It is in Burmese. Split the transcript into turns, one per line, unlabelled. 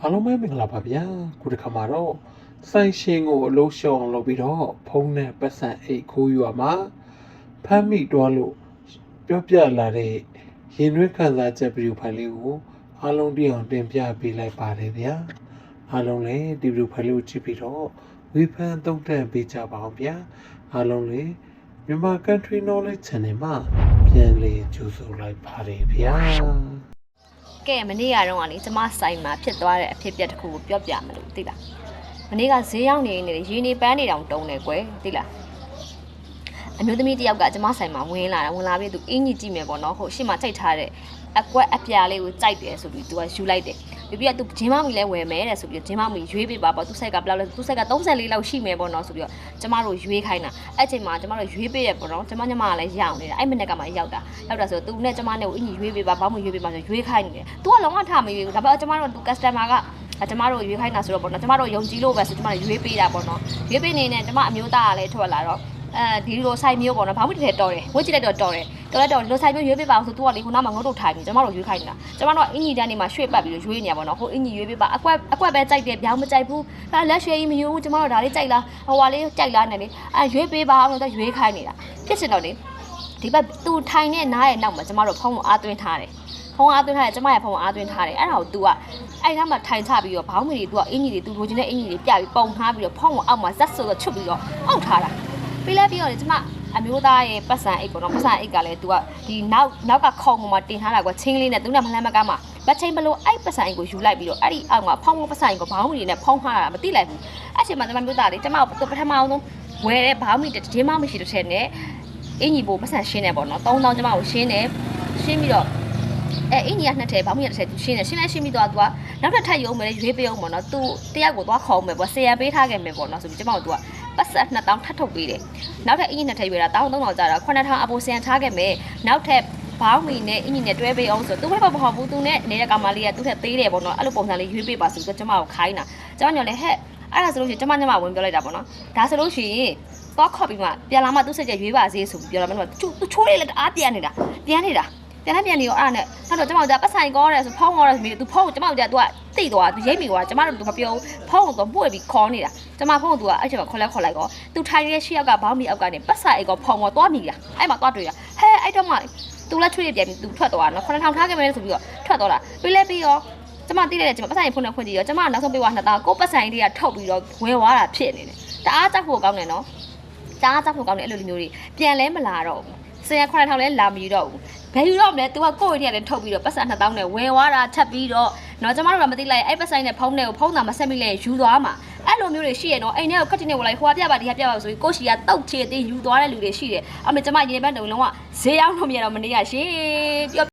အားလုံးပဲမင်္ဂလာပါဗျာခုတစ်ခါမှာတော့ဆိုင်ရှင်ကိုအလို့ရှောင်အောင်လုပ်ပြီးတော့ဖုံးနဲ့ပတ်စံအိတ်ခိုးယူရမှာဖမ်းမိတော့လို့ပြောပြလာတဲ့ရင်ရွေးခံစားချက်ဗီဒီယိုဖိုင်လေးကိုအားလုံးတိအောင်တင်ပြပေးလိုက်ပါတယ်ဗျာအားလုံးလည်းဒီဗီဒီယိုဖိုင်လေးကိုကြည့်ပြီးတော့ဝေဖန်သုံးသပ်ပေးကြပါအောင်ဗျာအားလုံးလည်းမြန်မာ Country Knowledge Channel မှာပြန်လည်ကြိုဆိုလိုက်ပါတယ်ဗျာ
ကဲမနေ့ကတော့ကလေကျမဆိုင်မှာဖြစ်သွားတဲ့အဖြစ်အပျက်တစ်ခုကိုပြောပြမလို့သိလားမနေ့ကဈေးရောက်နေနေရေနေပန်းနေတောင်တုံးတယ်ကွယ်သိလားအမျိုးသမီးတစ်ယောက်ကကျမဆိုင်မှာဝင်လာတာဝင်လာပြီးသူအင်းကြီးကြည့်မယ်ပေါ့နော်ဟိုရှေ့မှာချိန်ထားတဲ့အကွက်အပြာလေးကိုကြိုက်တယ်ဆိုပြီးသူကယူလိုက်တယ် ပြီးပြီးတော့သူဂျင်းမမီလဲဝယ်မယ်တဲ့ဆိုပြီးဂျင်းမမီရွေးပေးပါပေါ့သူဆိုင်ကဘယ်လောက်လဲသူဆိုင်က34လောက်ရှိမယ်ပေါ့နော်ဆိုပြီးတော့ကျမတို့ရွေးခိုင်းတာအဲ့ချိန်မှာကျမတို့ရွေးပေးရပေါ့နော်ကျမညမကလည်းရောက်နေတာအဲ့မနေ့ကမှရောက်တာရောက်တာဆိုတော့သူနဲ့ကျမနဲ့ကိုအင်းကြီးရွေးပေးပါဘာမှရွေးပေးပါဆိုရွေးခိုင်းနေတယ်သူကလုံးဝထားမရွေးဘူးဒါပေမဲ့ကျမတို့သူ customer ကအဲကျမတို့ရွေးခိုင်းတာဆိုတော့ပေါ့နော်ကျမတို့ယုံကြည်လို့ပဲဆိုကျမတို့ရွေးပေးတာပေါ့နော်ရွေးပေးနေနဲ့ကျမအမျိုးသားကလည်းထွက်လာတော့အဲဒီလိုဆိုင်မျိုးပေါ့နော်ဘာမှတည်းတော်တယ်ဝစ်ကြည့်လိုက်တော့တော်တယ် တော်လိုက်တော့လိုဆိုင်မျိုးရွေးပေးပါအောင်ဆိုသူကလေခုနကငုတ်တုတ်ထိုင်ပြီးကျမတို့ရွေးခိုင်းနေတာကျမတို့ကအင်ကြီးတန်းနေမှာရွှေ့ပတ်ပြီးရွေးနေရပါတော့ဟိုအင်ကြီးရွေးပေးပါအကွက်အကွက်ပဲကြိုက်တယ်ဗျောင်းမကြိုက်ဘူးအဲလက်ရွှေကြီးမယူဘူးကျမတို့ဒါလေးကြိုက်လားဟိုဟာလေးကြိုက်လားနဲ့လေအဲရွေးပေးပါအောင်ဆိုရွေးခိုင်းနေတာဖြစ်ချင်တော့လေဒီဘက်သူထိုင်တဲ့နားရဲ့နောက်မှာကျမတို့ဖုန်းကိုအားသွင်းထားတယ်ဖုန်းအားသွင်းထားတယ်ကျမရဲ့ဖုန်းကိုအားသွင်းထားတယ်အဲ့ဒါကို तू ကအဲ့ဒါမှထိုင်ချပြီးတော့ဘောင်းမီတွေ तू ကအင်ကြီးတွေ तू လိုချင်တဲ့အင်ကြီးတွေပြပြီးပုံထားပြီးတော့ဖုန်းကိုအောက်မှာဇက်ဆိုတော့ချွတ်ပြီးတော့အောက်ထားတာပြီးလဲပြီးတော့လေကျမ အမျိုးသားရဲ့ပတ်စံအိတ်ပေါ့နော်ပတ်စံအိတ်ကလည်း तू ကဒီနောက်နောက်ကခုံပေါ်မှာတင်ထားတာကွာချင်းလေးနဲ့သူနဲ့မလှမ်းမကမ်းမှာလက်ချင်းဘလို့အဲ့ပတ်စံအိတ်ကိုယူလိုက်ပြီးတော့အဲ့ဒီအောက်မှာဖုန်းပတ်စံအိတ်ကိုဘောင်းမီတွေနဲ့ဖုန်းထားတာမသိလိုက်ဘူးအဲ့ချိန်မှာကျမမျိုးသားလေကျမပထမအောင်ဆုံးဝယ်တဲ့ဘောင်းမီတစ်တင်းမောင်းမရှိတစ်ထက်နဲ့အင်ကြီးပိုပတ်စံရှင်းတယ်ပေါ့နော်3000ကျမကိုရှင်းတယ်ရှင်းပြီးတော့အဲအင်ကြီးကနှစ်ထည်ဘောင်းမရတစ်ထည်သူရှင်းတယ်ရှင်းလိုက်ရှင်းပြီးတော့သူကနောက်ထပ်ထပ်ရုံမယ်ရွေးပေးအောင်ပေါ့နော်သူတယောက်ကိုသွားခေါင်းမယ်ပေါ့ဆယ်ရပေးထားခဲ့မယ်ပေါ့နော်ဆိုပြီးကျမတို့က ပတ်ဆက်2000ထပ်ထုတ်ပေးတယ်နောက်ထပ်အင်ကြီးနှစ်ထည်ရွေးတာ1300ကြာတာ9000အပိုဆယ်ထားခဲ့မယ်နောက်ထပ်ဘောင်းမီနဲ့အင်ကြီးနဲ့တွဲပေးအောင်ဆိုသူဘက်ကမဟုတ်ဘူးသူနဲ့နေတဲ့ကောင်မလေးကသူ့ထက်သေးတယ်ပေါ့နော်အဲ့လိုပုံစံလေးရွေးပေးပါဆိုပြီးကျမကိုခိုင်းတာကျမညော်လဲဟဲ့အဲ့ဒါဆိုလို့ရှိရင်ကျမညမဝင်ပြောလိုက်တာပေါ့နော်ဒါဆိုလို့ရှိရင်သွားခေါ်ပြီးမှပြန်လာမှသူ့စိတ်ကြရွေးပါစေဆိုပြီးပြောတော့မင်းကသူချိုးလေးလက်အားပြန်နေတာပြန်နေတာ ပြန်လိုက်ပြန်နေရောအဲ့ဒါနဲ့နောက်တော့ကျမတို့ကပတ်ဆိုင်ကောတယ်ဆိုဖုန်းကောတယ်ဆိုပြီးသူဖုန်းကိုကျမတို့ကသူကတိတ်သွားသူရိတ်မိသွားကျမတို့ကမပြောဘူးဖုန်းကိုသူမှု့ပြီးခေါ်နေတာကျမဖုန်းကိုသူကအဲ့ချိန်မှာခေါ်လဲခေါ်လိုက်ကောသူထိုင်နေတဲ့ရှေ့ယောက်ကဘောင်းမီအောက်ကနေပတ်ဆိုင်ကောဖုန်းကောသွားမိတာအဲ့မှာသွားတွေ့တာဟဲအဲ့တော့မှသူလက်ချွေးပြန်ပြီးသူထွက်သွားတော့9000ထားခဲ့မယ်ဆိုပြီးတော့ထွက်သွားတာပြီးလဲပြီးရောကျမတိလိုက်တယ်ကျမပတ်ဆိုင်ဖုန်းနဲ့ဖွင့်ကြည့်ရောကျမနောက်ဆုံးပေးသွား2000ကိုပတ်ဆိုင်တွေကထုတ်ပြီးတော့ဝယ်သွားတာဖြစ်နေတယ်တအားကြောက်ဖို့ကောင်းတယ်နော်တအားကြောက်ဖို့ကောင်းတယ်အဲ့လိုမျိုးတွေပြန်လဲမလာတော့ဘူး ဆယ်ရ9000လဲလာမယူတော့ဘူးဘယ်ယူတော့မလဲ तू ကကိုယ့်ရဲ့နဲ့ထုတ်ပြီးတော့ပတ်စံ2000နဲ့ဝယ်သွားတာထပ်ပြီးတော့တော့ကျမတို့ကမသိလိုက်အဲ့ပတ်ဆိုင်နဲ့ဖုန်းနဲ့ကိုဖုန်းသာမဆက်မိလဲယူသွားမှာအဲ့လိုမျိုးတွေရှိရတော့အိမ်ထဲကိုခက်တင်နေဝင်လိုက်ဟိုကပြပါဒီကပြပါဆိုပြီးကိုရှီကတောက်ချေသေးယူသွားတဲ့လူတွေရှိတယ်အမေကျမရေဘက်တုံလုံးဝဈေးရောက်လို့မရတော့မနေရရှင်ပြော